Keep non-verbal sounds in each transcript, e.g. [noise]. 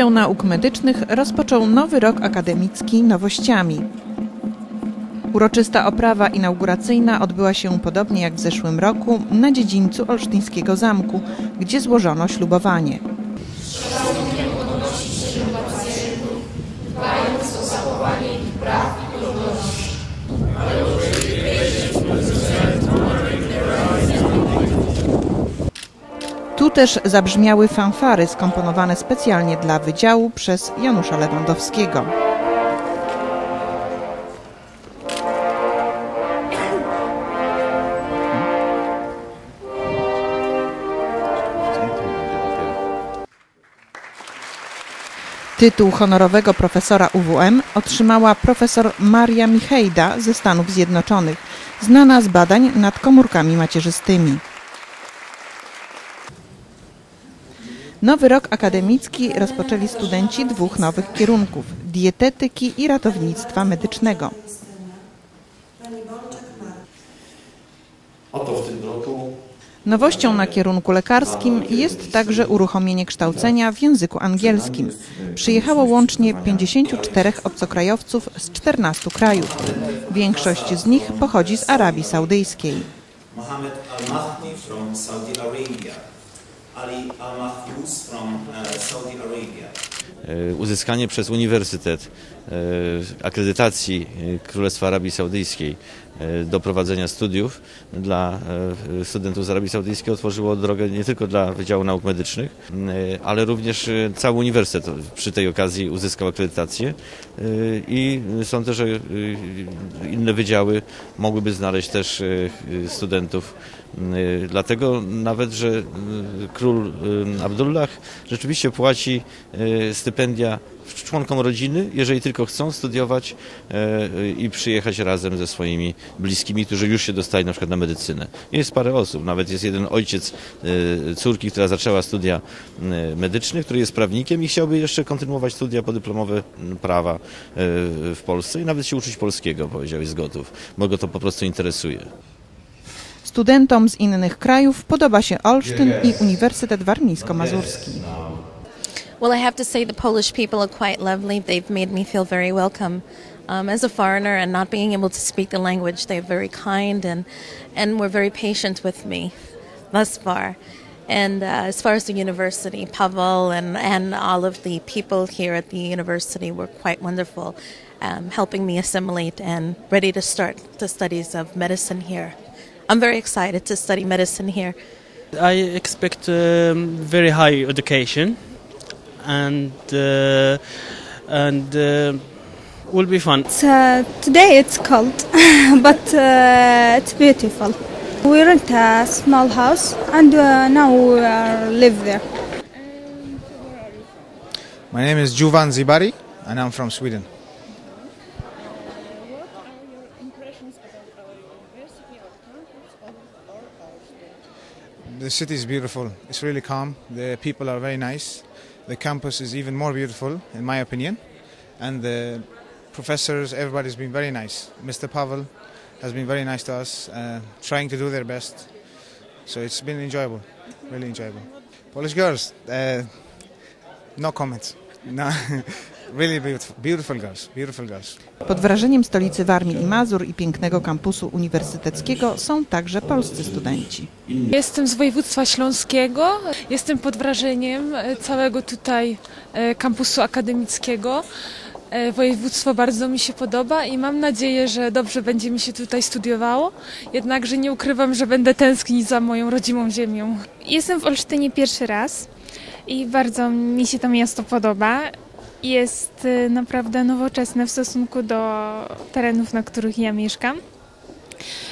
Wydział Nauk Medycznych rozpoczął nowy rok akademicki nowościami. Uroczysta oprawa inauguracyjna odbyła się podobnie jak w zeszłym roku na dziedzińcu Olsztyńskiego Zamku, gdzie złożono ślubowanie. Tu też zabrzmiały fanfary skomponowane specjalnie dla wydziału przez Janusza Lewandowskiego. Tytuł honorowego profesora UWM otrzymała profesor Maria Michejda ze Stanów Zjednoczonych, znana z badań nad komórkami macierzystymi. Nowy rok akademicki rozpoczęli studenci dwóch nowych kierunków dietetyki i ratownictwa medycznego. Oto w tym roku Nowością na kierunku lekarskim jest także uruchomienie kształcenia w języku angielskim. Przyjechało łącznie 54 obcokrajowców z 14 krajów. Większość z nich pochodzi z Arabii Saudyjskiej. Ali Al Mahfouz from uh, Saudi Arabia. E, uzyskanie przez Uniwersytet e, akredytacji e, Królestwa Arabii Saudyjskiej do prowadzenia studiów dla studentów z Arabii Saudyjskiej otworzyło drogę nie tylko dla Wydziału Nauk Medycznych, ale również cały uniwersytet przy tej okazji uzyskał akredytację i sądzę, że inne wydziały mogłyby znaleźć też studentów Dlatego nawet, że król Abdullah rzeczywiście płaci e, stypendia członkom rodziny, jeżeli tylko chcą studiować e, i przyjechać razem ze swoimi bliskimi, którzy już się dostali na przykład na medycynę. Jest parę osób, nawet jest jeden ojciec e, córki, która zaczęła studia e, medyczne, który jest prawnikiem i chciałby jeszcze kontynuować studia podyplomowe prawa w Polsce i nawet się uczyć polskiego, powiedział, jest gotów, bo go to po prostu interesuje. Studentom z innych krajów podoba się Olsztyn i Uniwersytet Warmińsko-Mazurski. Well, I have to say the Polish people are quite lovely. They've made me feel very welcome. Um, as a foreigner and not being able to speak the language, they're very kind and, and were very patient with me thus far. And uh, as far as the university, Pavel and, and all of the people here at the university were quite wonderful, um, helping me assimilate and ready to start the studies of medicine here. I'm very excited to study medicine here. I expect um, very high education, and uh, and uh, will be fun. It's, uh, today it's cold, [laughs] but uh, it's beautiful. We rent a small house and uh, now we are live there. My name is Juvan Zibari and I'm from Sweden. Uh what are your impressions about our university or towns on our state? The city is beautiful. It's really calm. The people are very nice. The campus is even more beautiful, in my opinion. And the professors, everybody's been very nice. Mr. Pavel has been very nice to us, uh, trying to do their best. So it's been enjoyable, really enjoyable. Polish girls, uh, no comments. No, [laughs] really beautiful, beautiful girls, beautiful girls. Pod wrażeniem stolicy Warmii i Mazur i pięknego kampusu uniwersyteckiego są także polscy studenci. Jestem z województwa śląskiego. Jestem pod wrażeniem e, całego tutaj e, kampusu akademickiego. E, Województwo bardzo mi się podoba i mam nadzieję, że dobrze będzie mi się tutaj studiowało. Jednakże nie ukrywam, że będę tęsknić za moją rodzimą ziemią. Jestem w Olsztynie pierwszy raz i bardzo mi się to miasto podoba. Jest y, naprawdę nowoczesne w stosunku do terenów, na których ja mieszkam.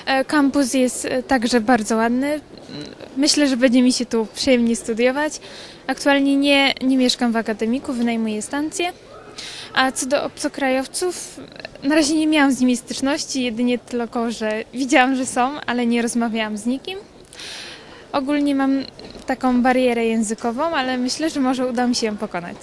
E, Kampus jest e, także bardzo ładny. Myślę, że będzie mi się tu przyjemnie studiować. Aktualnie nie, nie mieszkam w akademiku, wynajmuję stację. A co do obcokrajowców, na razie nie miałam z nimi styczności, jedynie tylko, że widziałam, że są, ale nie rozmawiałam z nikim. Ogólnie mam taką barierę językową, ale myślę, że może uda mi się ją pokonać.